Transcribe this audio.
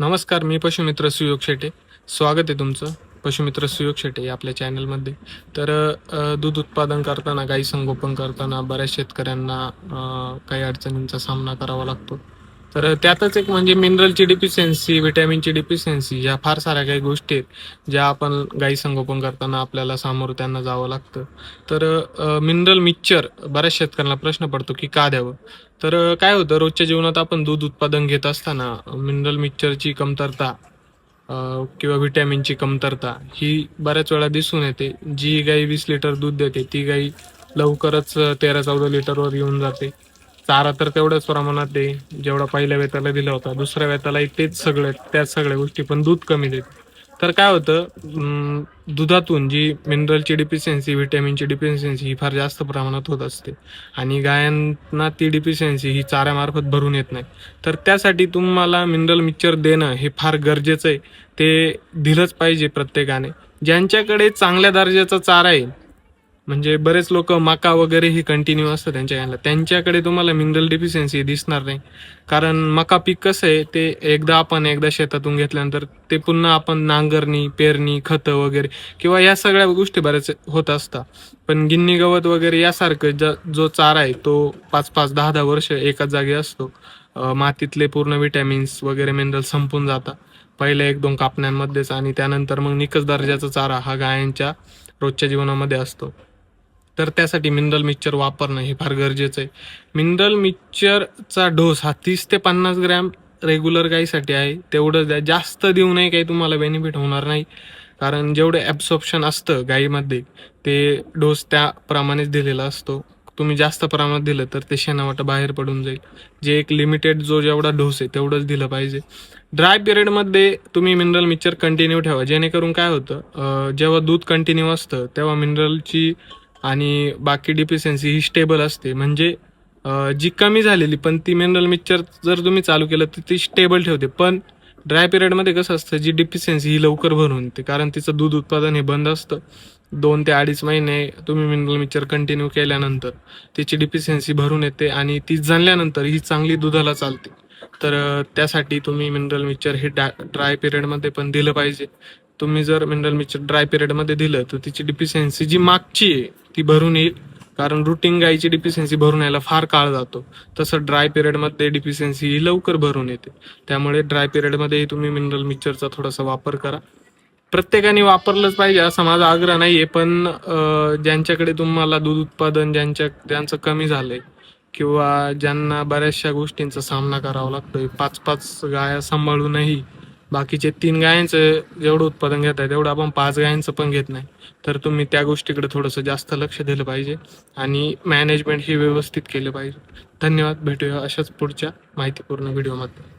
नमस्कार मी पशुमित्र सुयोग शेटे. स्वागत आहे तुमचं पशुमित्र सुयोग शेटे आपल्या चॅनलमध्ये. तर दूध उत्पादन करताना गाई संगोपन करताना बऱ्याच शेतकऱ्यांना काही अडचणींचा सामना करावा लागतो. तर त्यातच एक म्हणजे मिनरलची डिफिशियन्सी व्हिटॅमिनची डिफिशियन्सी ह्या फार साऱ्या काही गोष्टी आहेत ज्या आपण गाई संगोपन करताना आपल्याला सामोरं त्यांना जावं लागतं. तर मिनरल मिक्सचर बऱ्याच शेतकऱ्यांना प्रश्न पडतो की का द्यावं? तर काय होतं रोजच्या जीवनात आपण दूध उत्पादन घेत असताना मिनरल मिक्सचरची कमतरता किंवा व्हिटॅमिनची कमतरता ही बऱ्याच वेळा दिसून येते. जी गाई वीस लिटर दूध देते ती गाई लवकरच तेरा चौदा लिटरवर येऊन जाते. चारा तर तेवढ्याच प्रमाणात आहे जेवढा पहिल्या वेताला दिला होता दुसऱ्या वेतालाही तेच सगळं त्याच सगळ्या गोष्टी पण दूध कमी देते. तर काय होतं दुधातून जी मिनरलची डिफिशियन्सी व्हिटॅमिनची डिफिशियन्सी ही फार जास्त प्रमाणात होत असते. आणि गायांना ती डिफिशियन्सी ही चाऱ्यामार्फत भरून येत नाही. तर त्यासाठी तुम्हाला मिनरल मिक्सचर देणं हे फार गरजेचं आहे. ते दिलंच पाहिजे प्रत्येकाने. ज्यांच्याकडे चांगल्या दर्जाचा चारा आहे म्हणजे बरेच लोक मका वगैरे हे कंटिन्यू असतं त्यांच्या यांना त्यांच्याकडे तुम्हाला मिनरल डिफिशियन्सी दिसणार नाही. कारण मका पीक कसं आहे ते एकदा आपण एकदा शेतातून घेतल्यानंतर ते पुन्हा आपण नांगरणी पेरणी खतं वगैरे किंवा या सगळ्या गोष्टी बऱ्याच होत असतात. पण गिन्नी गवत वगैरे यासारखं ज जो चारा आहे तो पाच पाच दहा दहा वर्ष एकाच जागी असतो. मातीतले पूर्ण विटॅमिन्स वगैरे मिनरल संपून जातात. पहिल्या एक दोन कापण्यांमध्येच आणि त्यानंतर मग निकस दर्जाचा चारा हा गायांच्या रोजच्या जीवनामध्ये असतो. तर त्यासाठी मिनरल मिक्सचर वापरणं हे फार गरजेचं आहे. मिनरल मिक्सचरचा डोस हा तीस ते पन्नास ग्रॅम रेग्युलर गाईसाठी आहे. तेवढं द्या जास्त देऊ नये काही तुम्हाला बेनिफिट होणार नाही. कारण जेवढं ॲब्सॉप्शन असतं गाईमध्ये ते डोस त्याप्रमाणेच दिलेला असतो. तुम्ही जास्त प्रमाणात दिलं तर ते शेणावाटं बाहेर पडून जाईल. जे एक लिमिटेड जो जेवढा डोस आहे तेवढंच दिलं पाहिजे. ड्राय पिरियडमध्ये तुम्ही मिनरल मिक्सचर कंटिन्यू ठेवा. जेणेकरून काय होतं जेव्हा दूध कंटिन्यू असतं तेव्हा मिनरलची आणि बाकी डिफिशियन्सी ही स्टेबल असते. म्हणजे जी कमी झालेली पण ती मिनरल मिक्सचर जर तुम्ही चालू केलं तर ती स्टेबल ठेवते. पण ड्राय पिरियडमध्ये कसं असतं जी डिफिशियन्सी ही लवकर भरून येते. कारण तिचं दूध उत्पादन हे बंद असतं. दोन ते अडीच महिने तुम्ही मिनरल मिक्सचर कंटिन्यू केल्यानंतर तिची डिफिशियन्सी भरून येते आणि ती जाणल्यानंतर ही चांगली दुधाला चालते. तर त्यासाठी तुम्ही मिनरल मिक्सचर हे डा ड्राय पिरियडमध्ये पण दिलं पाहिजे. तुम्ही जर मिनरल मिक्सचर ड्राय पिरियडमध्ये दिलं तर तिची डिफिशियन्सी जी मागची आहे ती भरून येईल. कारण रुटीन गायची डिफिशियन्सी भरून यायला फार काळ जातो. तसं ड्राय पिरियडमध्ये डिफिशियन्सी ही लवकर भरून येते. त्यामुळे ड्राय पिरियडमध्येही तुम्ही मिनरल मिक्सचरचा थोडासा वापर करा. प्रत्येकाने वापरलंच पाहिजे असा माझा आग्रह नाही आहे पण ज्यांच्याकडे तुम्हाला दूध उत्पादन ज्यांच्या ज्यांचं कमी झालंय किंवा ज्यांना बऱ्याचशा गोष्टींचा सामना करावा लागतोय पाच पाच गाया सांभाळूनही बाकीचे तीन गायांचं जेवढं उत्पादन घेत आहे तेवढं आपण पाच गायांचं पण घेत नाही. तर तुम्ही त्या गोष्टीकडे थोडंसं जास्त लक्ष दिलं पाहिजे आणि मॅनेजमेंट ही व्यवस्थित केलं पाहिजे. धन्यवाद भेटूया अशाच पुढच्या माहितीपूर्ण व्हिडिओमध्ये